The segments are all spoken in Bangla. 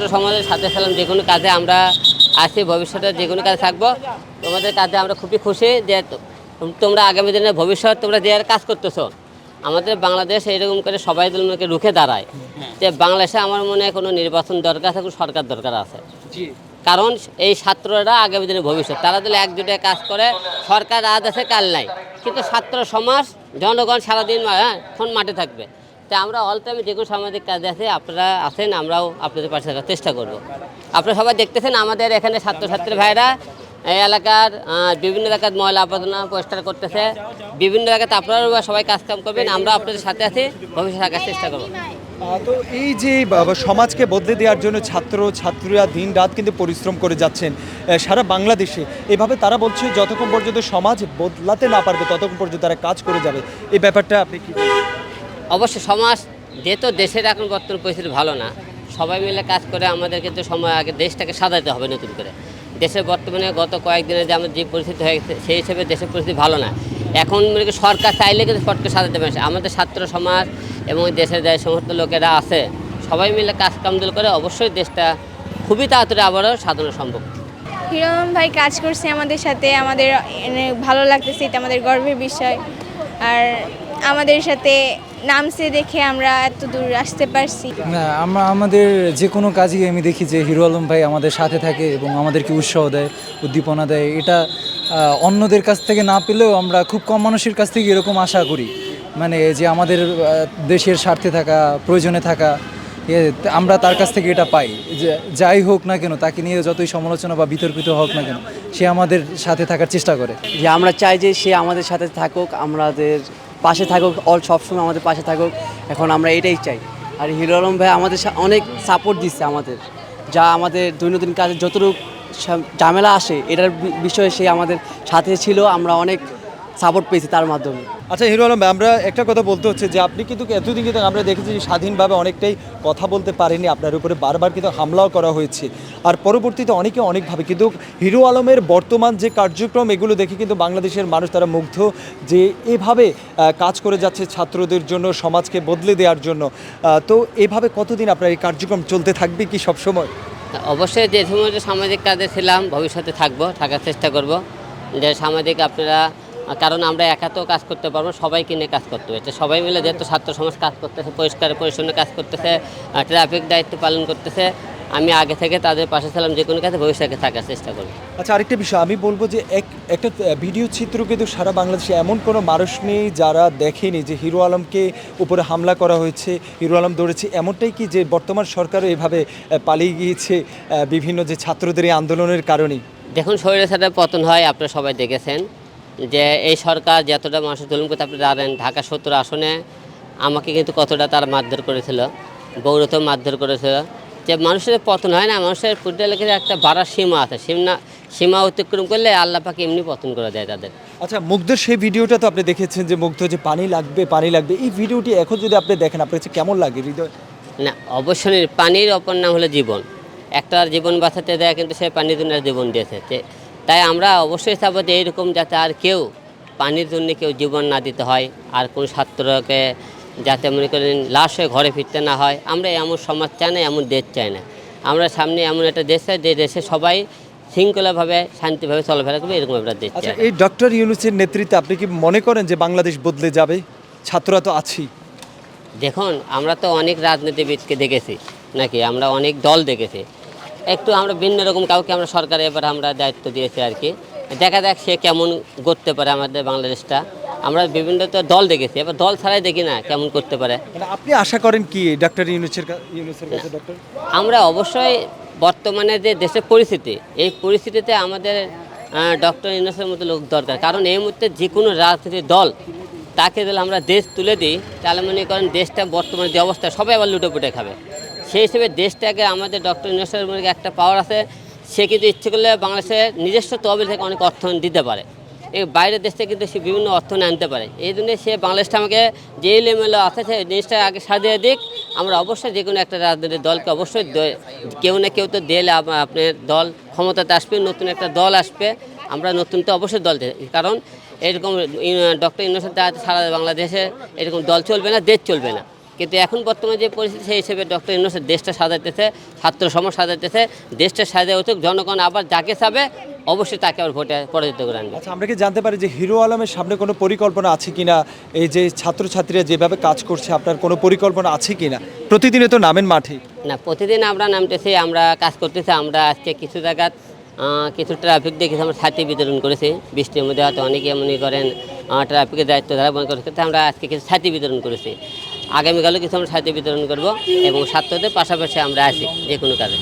ছাত্র সমাজের সাথে ছিলাম যে কোনো কাজে আমরা আছি ভবিষ্যতে যে কোনো কাজে থাকব। তোমাদের কাজে আমরা খুবই খুশি যে তোমরা আগামী দিনের ভবিষ্যৎ তোমরা যে আর কাজ করতেছো। আমাদের বাংলাদেশ এইরকম করে সবাই তোমাকে রুখে দাঁড়ায়। যে বাংলাদেশে আমার মনে হয় কোনো নির্বাচন দরকার আছে কোনো সরকার দরকার আছে। কারণ এই ছাত্ররা আগামী দিনের ভবিষ্যৎ তারা যদি একজুটে কাজ করে সরকার আজ আছে কাল নাই। কিন্তু ছাত্র সমাজ জনগণ সারাদিন হ্যাঁ ফোন মাঠে থাকবে। তাই আমরা অল টাইমে যে কোনো সামাজিক কাজে আছে আপনারা আছেন আমরাও আপনাদের পাশে থাকার চেষ্টা করব। আপনারা সবাই দেখতেছেন আমাদের এখানে ছাত্রছাত্রী ভাইরা, এই এলাকার বিভিন্ন এলাকার ময়লা আবর্জনা পরিষ্কার করতেছে। বিভিন্ন এলাকাতে আপনারাও সবাই কাজকাম করবেন, আমরা আপনাদের সাথে আছি, ভবিষ্যতে থাকার চেষ্টা করব। তো এই যে সমাজকে বদলে দেওয়ার জন্য ছাত্র, ছাত্রীরা দিন রাত কিন্তু পরিশ্রম করে যাচ্ছেন সারা বাংলাদেশে। এভাবে তারা বলছে, যতক্ষণ পর্যন্ত সমাজ বদলাতে না পারবে, ততক্ষণ পর্যন্ত তারা কাজ করে যাবে। এই ব্যাপারটা আপনি কি? অবশ্য সমাজ যেহেতু দেশের এখন বর্তমান পরিস্থিতি ভালো না, সবাই মিলে কাজ করে আমাদের কিন্তু সময় আগে দেশটাকে সাজাতে হবে নতুন করে। দেশের বর্তমানে গত কয়েকদিনে যে আমাদের যে পরিস্থিতি হয়ে গেছে, সেই হিসেবে দেশের পরিস্থিতি ভালো না। এখন মনে করি সরকার চাইলে কিন্তু ফটকে সাজাতে পারে আমাদের ছাত্র সমাজ এবং দেশের যে সমস্ত লোকেরা আছে, সবাই মিলে কাজ কামদুল করে অবশ্যই দেশটা খুবই তাড়াতাড়ি আবারও সাজানো সম্ভব। হিরণ ভাই কাজ করছে আমাদের সাথে, আমাদের ভালো লাগতেছে, এটা আমাদের গর্বের বিষয়। আর আমাদের সাথে নামছে দেখে আমরা এত দূর আসতে পারছি। না আমরা আমাদের যে কোনো কাজই আমি দেখি যে হিরো আলম ভাই আমাদের সাথে থাকে এবং আমাদেরকে উৎসাহ দেয় উদ্দীপনা দেয়। এটা অন্যদের কাছ থেকে না পেলেও আমরা খুব কম মানুষের কাছ থেকে এরকম আশা করি। মানে যে আমাদের দেশের স্বার্থে থাকা প্রয়োজনে থাকা আমরা তার কাছ থেকে এটা পাই। যে যাই হোক না কেন তাকে নিয়ে যতই সমালোচনা বা বিতর্কিত হোক না কেন সে আমাদের সাথে থাকার চেষ্টা করে। যে আমরা চাই যে সে আমাদের সাথে থাকুক আমাদের পাশে থাকুক অল সবসময় আমাদের পাশে থাকুক। এখন আমরা এটাই চাই। আর হিরো আলম ভাই আমাদের অনেক সাপোর্ট দিচ্ছে আমাদের। যা আমাদের দৈনন্দিন কাজে যতটুকু ঝামেলা আসে, এটার বিষয়ে সে আমাদের সাথে ছিল। আমরা অনেক সাপোর্ট পেয়েছি তার মাধ্যমে। আচ্ছা হিরো আলম আমরা একটা কথা বলতে হচ্ছে যে আপনি কিন্তু এতদিন কিন্তু আমরা দেখেছি যে স্বাধীনভাবে অনেকটাই কথা বলতে পারেনি আপনার উপরে বারবার কিন্তু হামলাও করা হয়েছে। আর পরবর্তীতে অনেকে অনেকভাবে কিন্তু হিরো আলমের বর্তমান যে কার্যক্রম এগুলো দেখে কিন্তু বাংলাদেশের মানুষ তারা মুগ্ধ যে এভাবে কাজ করে যাচ্ছে ছাত্রদের জন্য সমাজকে বদলে দেওয়ার জন্য। তো এভাবে কতদিন আপনার এই কার্যক্রম চলতে থাকবে কি সবসময়? অবশ্যই যে সময় সামাজিক কাজে ছিলাম ভবিষ্যতে থাকব থাকার চেষ্টা করব। যে সামাজিক আপনারা কারণ আমরা একা তো কাজ করতে পারব সবাইকে নিয়ে কাজ করতে হবে সবাই মিলে যেহেতু ছাত্র সমাজ কাজ করতেছে পরিষ্কার পরিচ্ছন্ন কাজ করতেছে ট্রাফিক দায়িত্ব পালন করতেছে আমি আগে থেকে তাদের পাশে ছিলাম যে কোনো কাজে ভবিষ্যতে থাকার চেষ্টা করি আচ্ছা আরেকটা বিষয় আমি বলব যে এক একটা ভিডিও চিত্র কিন্তু সারা বাংলাদেশে এমন কোনো মানুষ নেই যারা দেখেনি যে হিরো আলমকে উপরে হামলা করা হয়েছে হিরো আলম দৌড়েছে এমনটাই কি যে বর্তমান সরকারও এভাবে পালিয়ে গিয়েছে বিভিন্ন যে ছাত্রদের এই আন্দোলনের কারণেই? দেখুন শরীরের সাথে পতন হয় আপনারা সবাই দেখেছেন। যে এই সরকার যতটা মানুষের জুলুম করতে আপনি জানেন ঢাকা সত্তর আসনে আমাকে কিন্তু কতটা তার মারধর করেছিল গৌরত মারধর করেছিল। যে মানুষের পতন হয় না মানুষের ফুটবলের একটা বাড়ার সীমা আছে। সীমা সীমা অতিক্রম করলে আল্লাহ পাকে এমনি পতন করে দেয় তাদের। আচ্ছা মুগ্ধর সেই ভিডিওটা তো আপনি দেখেছেন যে মুগ্ধ যে পানি লাগবে পানি লাগবে এই ভিডিওটি এখন যদি আপনি দেখেন আপনার কাছে কেমন লাগে হৃদয়? না অবশ্যই পানির অপর নাম হলো জীবন। একটা জীবন বাঁচাতে দেয় কিন্তু সে পানির জন্য জীবন দিয়েছে। তাই আমরা অবশ্যই চাবো যে এইরকম যাতে আর কেউ পানির জন্য কেউ জীবন না দিতে হয় আর কোন ছাত্রকে যাতে মনে করেন লাশ হয়ে ঘরে ফিরতে না হয়। আমরা এমন সমাজ চাই না এমন দেশ চাই না। আমরা সামনে এমন একটা দেশ চাই যে দেশে সবাই শৃঙ্খলাভাবে শান্তিভাবে চলাফেরা করবে এরকম একটা দেশ আচ্ছা চাই। এই ডক্টর ইউনুসের নেতৃত্বে আপনি কি মনে করেন যে বাংলাদেশ বদলে যাবে? ছাত্ররা তো আছি দেখুন আমরা তো অনেক রাজনীতিবিদকে দেখেছি নাকি? আমরা অনেক দল দেখেছি। একটু আমরা ভিন্ন রকম কাউকে আমরা সরকারে এবার আমরা দায়িত্ব দিয়েছি আর কি। দেখা যাক সে কেমন করতে পারে আমাদের বাংলাদেশটা। আমরা বিভিন্ন তো দল দেখেছি এবার দল ছাড়াই দেখি না কেমন করতে পারে। মানে আপনি আশা করেন কি ডক্টর ইউনুসের ইউনুসের কাছে ডক্টর আমরা অবশ্যই বর্তমানে যে দেশের পরিস্থিতি এই পরিস্থিতিতে আমাদের ডক্টর ইউনুসের মতো লোক দরকার। কারণ এই মুহূর্তে যে কোনো রাজনীতির দল তাকে যদি আমরা দেশ তুলে দিই তাহলে মনে করেন দেশটা বর্তমানে যে অবস্থা সবাই আবার লুটে পুটে খাবে। সেই হিসেবে দেশটাকে আমাদের ডক্টর ইউনুসের মধ্যে একটা পাওয়ার আছে। সে কিন্তু ইচ্ছে করলে বাংলাদেশের নিজস্ব তহবিল থেকে অনেক অর্থায়ন দিতে পারে। এই বাইরের দেশ থেকে কিন্তু সে বিভিন্ন অর্থ আনতে পারে। এই জন্য সে বাংলাদেশটা আমাকে যে লেভেলে আছে সেই জিনিসটা আগে সাজিয়ে দিক। আমরা অবশ্যই যে কোনো একটা রাজনৈতিক দলকে অবশ্যই কেউ না কেউ তো দিলে আপনার দল ক্ষমতাতে আসবে, নতুন একটা দল আসবে। আমরা নতুন তো অবশ্যই দল। কারণ এরকম ডক্টর ইউনুসের দ্বারা সারা বাংলাদেশে এরকম দল চলবে না, দেশ চলবে না। কিন্তু এখন বর্তমানে যে পরিস্থিতি সেই হিসেবে ডক্টর ইউনুস দেশটা সাজাইতেছে ছাত্র সমাজ সাজাইতেছে দেশটা সাজায় উঠুক জনগণ আবার যাকে চাবে অবশ্যই তাকে আবার ভোটে পরাজিত করে আনবে। আচ্ছা আমরা কি জানতে পারি যে হিরো আলমের সামনে কোনো পরিকল্পনা আছে কিনা? এই যে ছাত্রছাত্রীরা যেভাবে কাজ করছে আপনার কোনো পরিকল্পনা আছে কিনা? প্রতিদিনে তো নামেন মাঠে। না প্রতিদিন আমরা নামতেছি আমরা কাজ করতেছি আমরা আজকে কিছু জায়গাত আহ, কিছু ট্রাফিক দেখেছি আমরা ছাতি বিতরণ করেছি। বৃষ্টির মধ্যে হয়তো অনেকে মনে করেন ট্রাফিকের দায়িত্ব যারা মনে কিন্তু আমরা আজকে কিছু ছাতি বিতরণ করেছি। আগামীকালও কিছু আমরা সাহিত্য বিতরণ করব এবং ছাত্রদের পাশাপাশি আমরা আছি যে কোনো কাজে।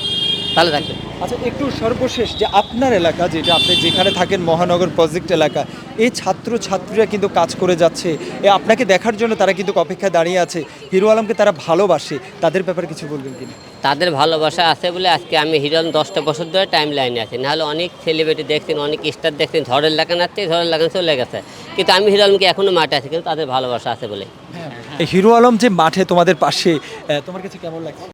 ভালো থাকবেন আচ্ছা একটু সর্বশেষ যে আপনার এলাকা যেটা আপনি যেখানে থাকেন মহানগর প্রজেক্ট এলাকা এই ছাত্র ছাত্রীরা কিন্তু কাজ করে যাচ্ছে। এ আপনাকে দেখার জন্য তারা কিন্তু অপেক্ষায় দাঁড়িয়ে আছে। হিরো আলমকে তারা ভালোবাসে। তাদের ব্যাপারে কিছু বলবেন কিনা? তাদের ভালোবাসা আছে বলে আজকে আমি হিরন দশটা বছর ধরে টাইম লাইনে আছি। নাহলে অনেক সেলিব্রিটি দেখছেন অনেক স্টার দেখছেন ঝড়ের লাগান আসছে ঝড়ের লাগান চলে গেছে। কিন্তু আমি হিরো আলমকে এখনও মাঠে আছি কিন্তু তাদের ভালোবাসা আছে বলে। এই হিরো আলম যে মাঠে তোমাদের পাশে তোমার কাছে কেমন লাগছে?